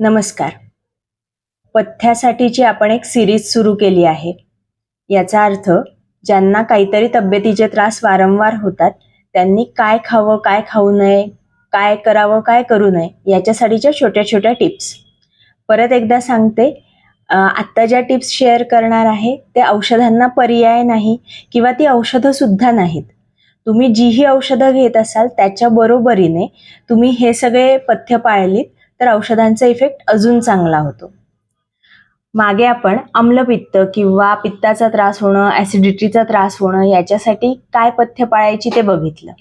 नमस्कार. पथ्यासाठीची आपण एक सिरीज सुरू केली आहे. याचा अर्थ ज्यांना काहीतरी तब्येतीचे त्रास वारंवार होतात त्यांनी काय खावं काय खाऊ नये काय करावं काय करू नये याच्यासाठीच्या छोट्या छोट्या टिप्स. परत एकदा सांगते आत्ता ज्या टिप्स शेअर करणार आहे ते औषधांना पर्याय नाही किंवा ती औषधं सुद्धा नाहीत. तुम्ही जीही औषधं घेत असाल त्याच्या बरोबरीने तुम्ही हे सगळे पथ्य पाळलीत तर औषधांचा इफेक्ट अजून चांगला होतो. मागे आपण आम्लपित्त किंवा पित्ताचा त्रास होणं ॲसिडिटीचा त्रास होणं याच्यासाठी काय पथ्य पाळायची ते बघितलं.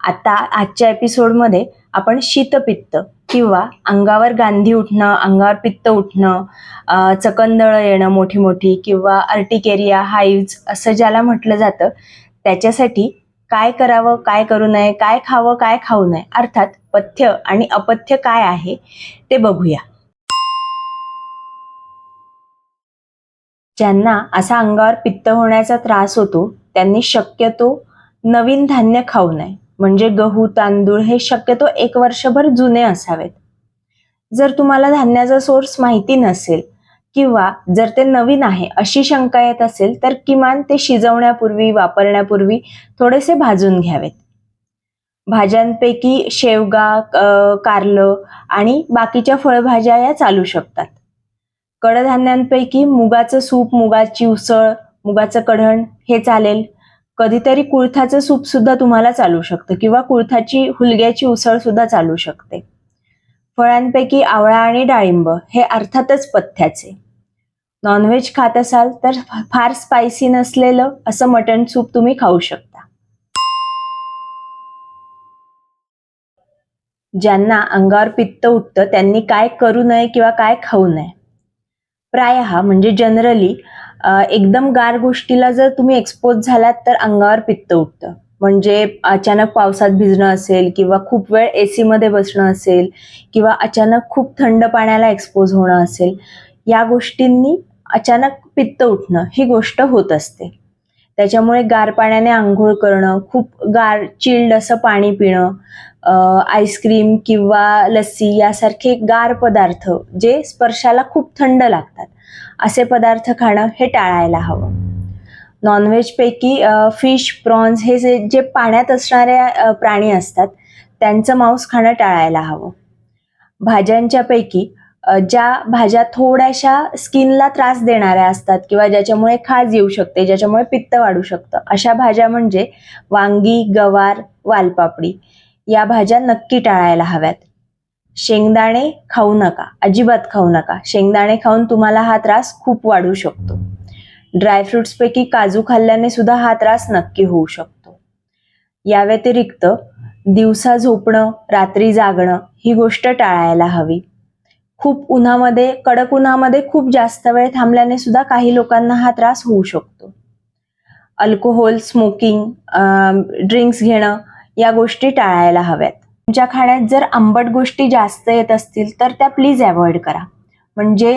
आता आजच्या एपिसोडमध्ये आपण शीतपित्त किंवा अंगावर गांधी उठणं अंगावर पित्त उठणं चकंदळं येणं मोठी मोठी किंवा अर्टिकेरिया हाईव्ज असं ज्याला म्हटलं जातं त्याच्यासाठी काय करावं काय करू नये काय खावं काय खाऊ नये अर्थात पथ्य आणि अपथ्य काय आहे ते बघूया. ज्यांना असा अंगावर पित्त होण्याचा त्रास होतो त्यांनी शक्यतो नवीन धान्य खाऊ नये. म्हणजे गहू तांदूळ हे शक्यतो एक वर्षभर जुने असावेत. जर तुम्हाला धान्याचा सोर्स माहिती नसेल किंवा जर ते नवीन आहे अशी शंका येत असेल तर किमान ते शिजवण्यापूर्वी वापरण्यापूर्वी थोडेसे भाजून घ्यावेत. भाज्यांपैकी शेवगा कारलं आणि बाकीच्या फळभाज्या या चालू शकतात. कडधान्यांपैकी मुगाचं सूप मुगाची उसळ मुगाचं कढण हे चालेल. कधीतरी कुळथाचं सूप सुद्धा तुम्हाला चालू शकतं किंवा कुळथाची हुलग्याची उसळ सुद्धा चालू शकते. फळांपैकी आवळा आणि डाळिंब हे अर्थातच पथ्याचे. नॉनव्हेज खात असाल तर फार स्पायसी नसलेलं असं मटण सूप तुम्ही खाऊ शकता. ज्यांना अंगावर पित्त उठतं त्यांनी काय करू नये किंवा काय खाऊ नये? प्रायः म्हणजे जनरली एकदम गार गोष्टीला जर तुम्ही एक्सपोज झालात तर अंगावर पित्त उठतं. म्हणजे अचानक पावसात भिजणं असेल किंवा खूप वेळ ए सीमध्ये बसणं असेल किंवा अचानक खूप थंड पाण्याला एक्सपोज होणं असेल या गोष्टींनी अचानक पित्त उठणं ही गोष्ट होत असते. त्याच्यामुळे गार पाण्याने आंघोळ करणं खूप गार चिल्ड असं पाणी पिणं आईस्क्रीम किंवा लस्सी यासारखे गार पदार्थ जे स्पर्शाला खूप थंड लागतात असे पदार्थ खाणं हे टाळायला हवं. नॉनव्हेजपैकी फिश प्रॉन्स हे जे जे पाण्यात असणारे प्राणी असतात त्यांचं मांस खाणं टाळायला हवं. भाज्यांच्यापैकी ज्या भाज्या थोड्याशा स्किनला त्रास देणाऱ्या असतात किंवा ज्याच्यामुळे खाज येऊ शकते ज्याच्यामुळे पित्त वाढू शकतं अशा भाज्या म्हणजे वांगी गवार वालपापडी. या भाज्या नक्की टाळायला हव्यात. शेंगदाणे खाऊ नका अजिबात खाऊ नका. शेंगदाणे खाऊन तुम्हाला हा त्रास खूप वाढू शकतो. ड्रायफ्रुट्सपैकी काजू खाल्ल्याने सुद्धा हा त्रास नक्की होऊ शकतो. या व्यतिरिक्त दिवसा झोपणं रात्री जागणं ही गोष्ट टाळायला हवी. खूप उन्हामध्ये कडक उन्हामध्ये खूप जास्त वेळ थांबल्याने सुद्धा काही लोकांना हा त्रास होऊ शकतो. अल्कोहोल स्मोकिंग ड्रिंक्स घेणं या गोष्टी टाळायला हव्यात. तुमच्या खाण्यात जर आंबट गोष्टी जास्त येत असतील तर त्या प्लीज अवॉइड करा. म्हणजे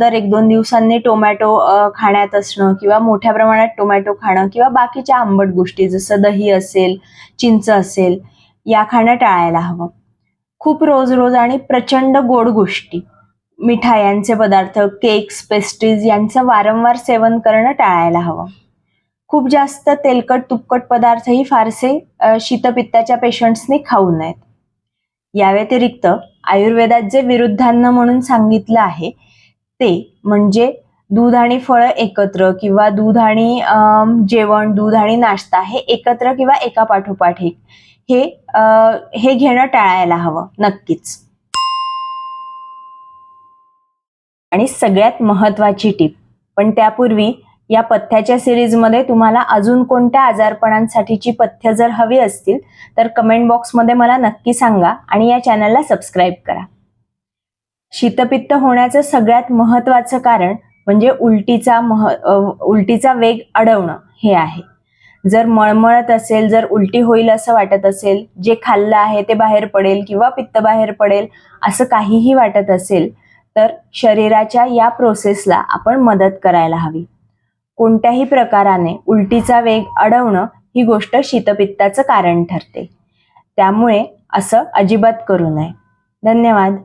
दर एक दोन दिवसांनी टोमॅटो खाण्यात असणं किंवा मोठ्या प्रमाणात टोमॅटो खाणं किंवा बाकीच्या आंबट गोष्टी जसं दही असेल चिंच असेल या खाणं टाळायला हवं. खूप रोज रोज आणि प्रचंड गोड गोष्टी. मिठायांचे पदार्थ केक्स पेस्ट्रीज यांचं वारंवार सेवन करणं टाळायला हवं. खूप जास्त तेलकट तुपकट पदार्थही फारसे शीतपित्ताच्या पेशंट्सनी खाऊ नयेत. या व्यतिरिक्त आयुर्वेदात जे विरुद्धान्न म्हणून सांगितलं आहे ते म्हणजे दूध आणि फळं एकत्र किंवा दूध आणि जेवण दूध आणि नाश्ता हे एकत्र किंवा एका पाठोपाठ एक. हे हे घेणं टाळायला हवं नक्कीच. आणि सगळ्यात महत्वाची टीप पण त्यापूर्वी या पथ्याच्या सिरीजमध्ये तुम्हाला अजून कोणत्या आजारपणांसाठीची पथ्य जर हवी असतील तर कमेंट बॉक्समध्ये मला नक्की सांगा आणि या चॅनलला सबस्क्राईब करा. शीतपित्त होण्याचं सगळ्यात महत्वाचं कारण म्हणजे उलटीचा मह उलटीचा वेग अडवणं हे आहे. जर मळमळत असेल जर उलटी होईल असं वाटत असेल जे खाल्लं आहे ते बाहेर पडेल किंवा पित्त बाहेर पडेल असं काहीही वाटत असेल तर शरीराच्या या प्रोसेसला आपण मदत करायला हवी. कोणत्याही प्रकाराने उलटीचा वेग अडवणं ही गोष्ट शीतपित्ताचं कारण ठरते. त्यामुळे असं अजिबात करू नये. धन्यवाद.